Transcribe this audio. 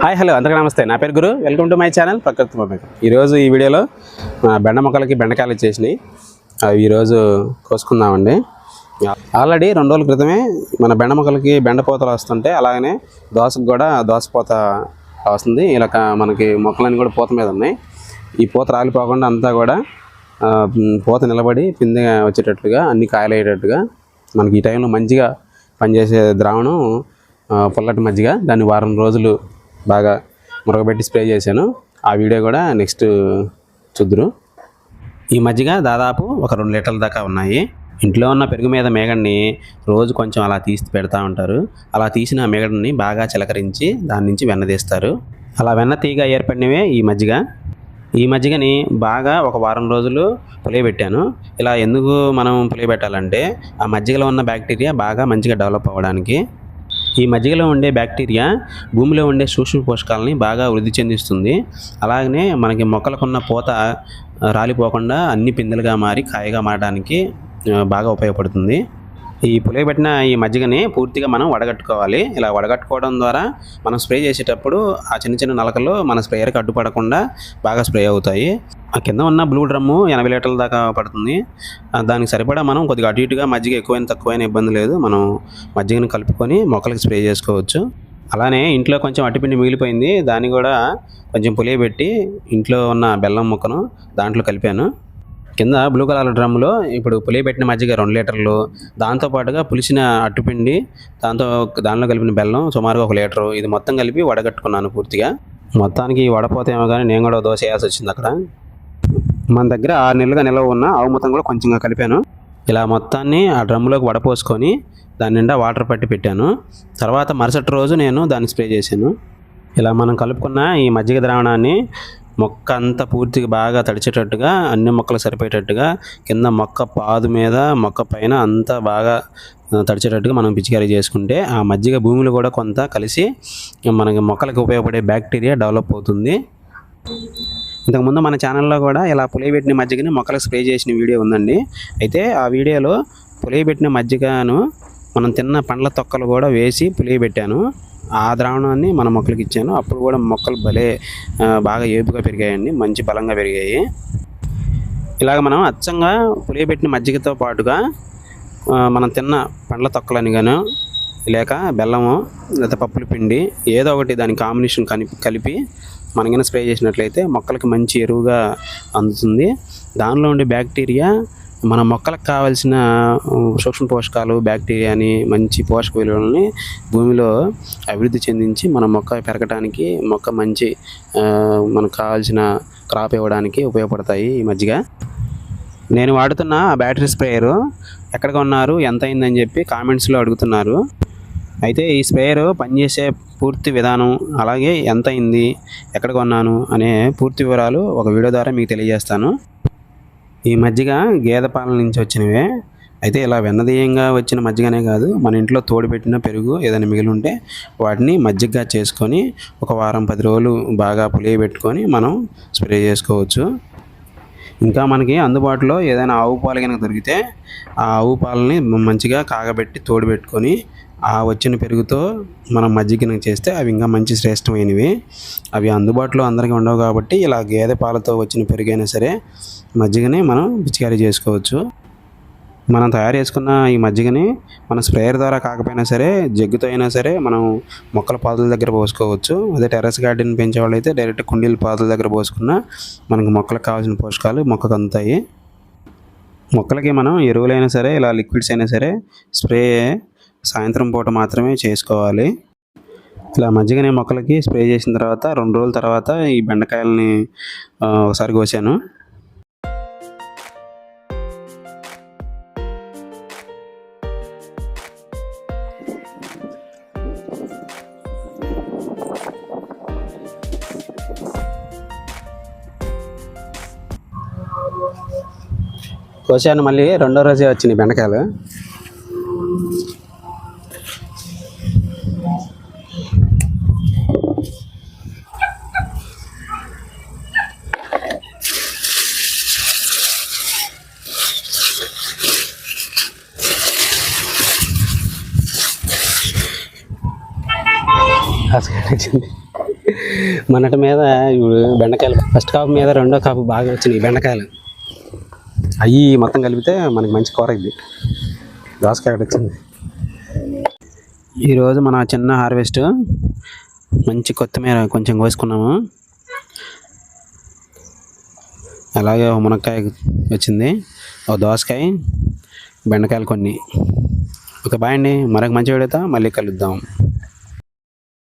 Hi hello. అందరికీ నమస్తే. నా పేరు Guru. Welcome to my channel. Prakruthi mobile ఈరోజు ఈ వీడియోలో బెండ మొక్కలకి బెండకాయలు వచ్చేసినాయి అవి ఈరోజు కోసుకుందామండి. ఆల్రెడీ రెండు రోజుల క్రితమే మన బెండ మొక్కలకి బెండపోతలు వస్తుంటే అలాగనే దోసకు కూడా దోసపోత వస్తుంది. ఇలా మనకి మొక్కలన్నీ కూడా పూత మీద ఉన్నాయి. ఈ పూత రాలిపోకుండా అంతా కూడా పూత నిలబడి పిందె వచ్చేటట్లుగా అన్ని కాయలు అయ్యేటట్టుగా మనకి ఈ టైంలో మంచిగా పనిచేసే ద్రావణం పుల్లటి మజ్జిగ. దాన్ని వారం రోజులు బాగా మురగబెట్టి స్ప్రే చేశాను. ఆ వీడియో కూడా నెక్స్ట్ చూద్దురు. ఈ మజ్జిగ దాదాపు ఒక రెండు లీటర్ల దాకా ఉన్నాయి. ఇంట్లో ఉన్న పెరుగు మీద మేగడ్ని రోజు కొంచెం అలా తీసి పెడతా ఉంటారు. అలా తీసిన మేగడ్ని బాగా చిలకరించి దాని నుంచి వెన్న తీస్తారు. అలా వెన్న తీగ ఏర్పడినవే ఈ మజ్జిగ. ఈ మజ్జిగని బాగా ఒక వారం రోజులు పులియబెట్టాను. ఇలా ఎందుకు మనం పులియబెట్టాలంటే ఆ మజ్జిగలో ఉన్న బ్యాక్టీరియా బాగా మంచిగా డెవలప్ అవ్వడానికి ఈ మజ్జిగలో ఉండే బ్యాక్టీరియా భూమిలో ఉండే సూక్ష్మ పోషకాలని బాగా వృద్ధి చెందిస్తుంది. అలాగనే మనకి మొక్కలకున్న పూత రాలిపోకుండా అన్ని పిందెలుగా మారి కాయగా మారడానికి బాగా ఉపయోగపడుతుంది. ఈ పులియబెట్టిన ఈ మజ్జిగని పూర్తిగా మనం వడగట్టుకోవాలి. ఇలా వడగట్టుకోవడం ద్వారా మనం స్ప్రే చేసేటప్పుడు ఆ చిన్న చిన్న నలకలు మన స్ప్రేయర్కి అడ్డుపడకుండా బాగా స్ప్రే అవుతాయి. ఆ కింద ఉన్న బ్లూ డ్రమ్ము ఎనభై లీటర్ల దాకా పడుతుంది. దానికి సరిపడా మనం కొద్దిగా అటు ఇటుగా మజ్జిగ ఎక్కువైనా తక్కువైనా ఇబ్బంది లేదు. మనం మజ్జిగని కలుపుకొని మొక్కలకి స్ప్రే చేసుకోవచ్చు. అలానే ఇంట్లో కొంచెం అట్టిపిండి మిగిలిపోయింది. దాన్ని కూడా కొంచెం పులియబెట్టి ఇంట్లో ఉన్న బెల్లం ముక్కను దాంట్లో కలిపాను. కింద బ్లూ కలర్ డ్రమ్లో ఇప్పుడు పులియబెట్టిన మజ్జిగ రెండు లీటర్లు దాంతోపాటుగా పులిసిన అట్టుపిండి దాంతో దానిలో కలిపిన బెల్లం సుమారుగా ఒక లీటరు. ఇది మొత్తం కలిపి వడగట్టుకున్నాను పూర్తిగా. మొత్తానికి వడపోతేమో కానీ నేను కూడా దోశ వేయాల్సి వచ్చింది అక్కడ. మన దగ్గర ఆరు నెలలుగా నిల్వ ఉన్న ఆవు మొత్తం కూడా కొంచెంగా కలిపాను. ఇలా మొత్తాన్ని ఆ డ్రమ్లోకి వడపోసుకొని దాని నిండా వాటర్ పట్టి పెట్టాను. తర్వాత మరుసటి రోజు నేను దాన్ని స్ప్రే చేశాను. ఇలా మనం కలుపుకున్న ఈ మజ్జిగ ద్రావణాన్ని మొక్క అంతా పూర్తిగా బాగా తడిచేటట్టుగా అన్ని మొక్కలు సరిపోయేటట్టుగా కింద మొక్క పాదు మీద మొక్క పైన అంతా బాగా తడిచేటట్టుగా మనం పిచికారీ చేసుకుంటే ఆ మజ్జిగ భూమిలో కూడా కొంత కలిసి మనకి మొక్కలకు ఉపయోగపడే బ్యాక్టీరియా డెవలప్ అవుతుంది. ఇంతకుముందు మన ఛానల్లో కూడా ఇలా పులియబెట్టిన మజ్జిగని మొక్కలకు స్ప్రే చేసిన వీడియో ఉందండి. అయితే ఆ వీడియోలో పులియబెట్టిన మజ్జిగను మనం తిన్న పండ్ల తొక్కలు కూడా వేసి పులియబెట్టాను ఆ ద్రావణాన్ని మన మొక్కలకి ఇచ్చాను. అప్పుడు కూడా మొక్కలు భలే బాగా ఏపుగా పెరిగాయండి. మంచి బలంగా పెరిగాయి. ఇలాగ మనం అచ్చంగా పులియబెట్టిన మజ్జిగతో పాటుగా మనం తిన్న పండ్ల తొక్కలని గాను లేక బెల్లము లేదా పప్పుల పిండి ఏదో ఒకటి దాని కాంబినేషన్ కలిపి కలిపి మనకైనా స్ప్రే చేసినట్లయితే మొక్కలకి మంచి ఎరువుగా అందుతుంది. దానిలో ఉండే బ్యాక్టీరియా మన మొక్కలకు కావాల్సిన సూక్ష్మ పోషకాలు బ్యాక్టీరియాని మంచి పోషక విలువలని భూమిలో అభివృద్ధి చెందించి మన మొక్క పెరగడానికి మొక్క మంచి మనకు కావాల్సిన క్రాప్ ఇవ్వడానికి ఉపయోగపడతాయి ఈ మధ్యగా. నేను వాడుతున్న ఆ బ్యాటరీ స్ప్రేయరు ఎక్కడ కొన్నారు ఎంత అయిందని చెప్పి కామెంట్స్లో అడుగుతున్నారు. అయితే ఈ స్ప్రేయర్ పనిచేసే పూర్తి విధానం అలాగే ఎంత అయింది ఎక్కడ కొన్నాను అనే పూర్తి వివరాలు ఒక వీడియో ద్వారా మీకు తెలియజేస్తాను. ఈ మజ్జిగ గేదె పాల నుంచి వచ్చినవే. అయితే ఇలా వెన్నదీయంగా వచ్చిన మజ్జిగనే కాదు మన ఇంట్లో తోడుపెట్టిన పెరుగు ఏదైనా మిగిలి ఉంటే వాటిని మజ్జిగగా చేసుకొని ఒక వారం పది రోజులు బాగా పులియబెట్టుకొని మనం స్ప్రే చేసుకోవచ్చు. ఇంకా మనకి అందుబాటులో ఏదైనా ఆవు పాలు కనుక దొరికితే ఆ ఆవు పాలని మంచిగా కాగబెట్టి తోడు పెట్టుకొని ఆ వచ్చిన పెరుగుతో మనం మజ్జిగ చేస్తే అవి ఇంకా మంచి శ్రేష్టమైనవి. అవి అందుబాటులో అందరికీ ఉండవు కాబట్టి ఇలా గేదె పాలతో వచ్చిన పెరుగైనా సరే మజ్జిగని మనం పిచికారీ చేసుకోవచ్చు. మనం తయారు చేసుకున్న ఈ మజ్జిగని మన స్ప్రేయర్ ద్వారా కాకపోయినా సరే జగ్గుతో అయినా సరే మనం మొక్కల పాదుల దగ్గర పోసుకోవచ్చు. అదే టెర్రస్ గార్డెన్ పెంచే వాళ్ళైతే డైరెక్ట్ కుండీల పాదుల దగ్గర పోసుకున్న మనకు మొక్కలకు కావాల్సిన పోషకాలు మొక్కకు అందుతాయి. మొక్కలకి మనం ఎరువులైనా సరే ఇలా లిక్విడ్స్ అయినా సరే స్ప్రే సాయంత్రం పూట మాత్రమే చేసుకోవాలి. ఇలా మజ్జిగని మొక్కలకి స్ప్రే చేసిన తర్వాత రెండు రోజుల తర్వాత ఈ బెండకాయలని ఒకసారి కోసాను. కోసాను మళ్ళీ రెండో రోజే వచ్చినాయి బెండకాయలు. వచ్చింది మొన్నటి మీద ఇప్పుడు బెండకాయలు ఫస్ట్ కాపు మీద రెండో కాపు బాగా వచ్చినాయి బెండకాయలు. అవి మొత్తం కలిపితే మనకి మంచి కూర ఇది. దోసకాయ వచ్చింది. ఈరోజు మన చిన్న హార్వెస్ట్ మంచి కొత్తిమీర కొంచెం కోసుకున్నాము. అలాగే ఒక మునక్కాయ వచ్చింది. ఒక దోసకాయ బెండకాయలు కొన్ని. ఒక బాయ్ అండి. మరొక మంచి వీడియోతో మళ్ళీ కలుద్దాం.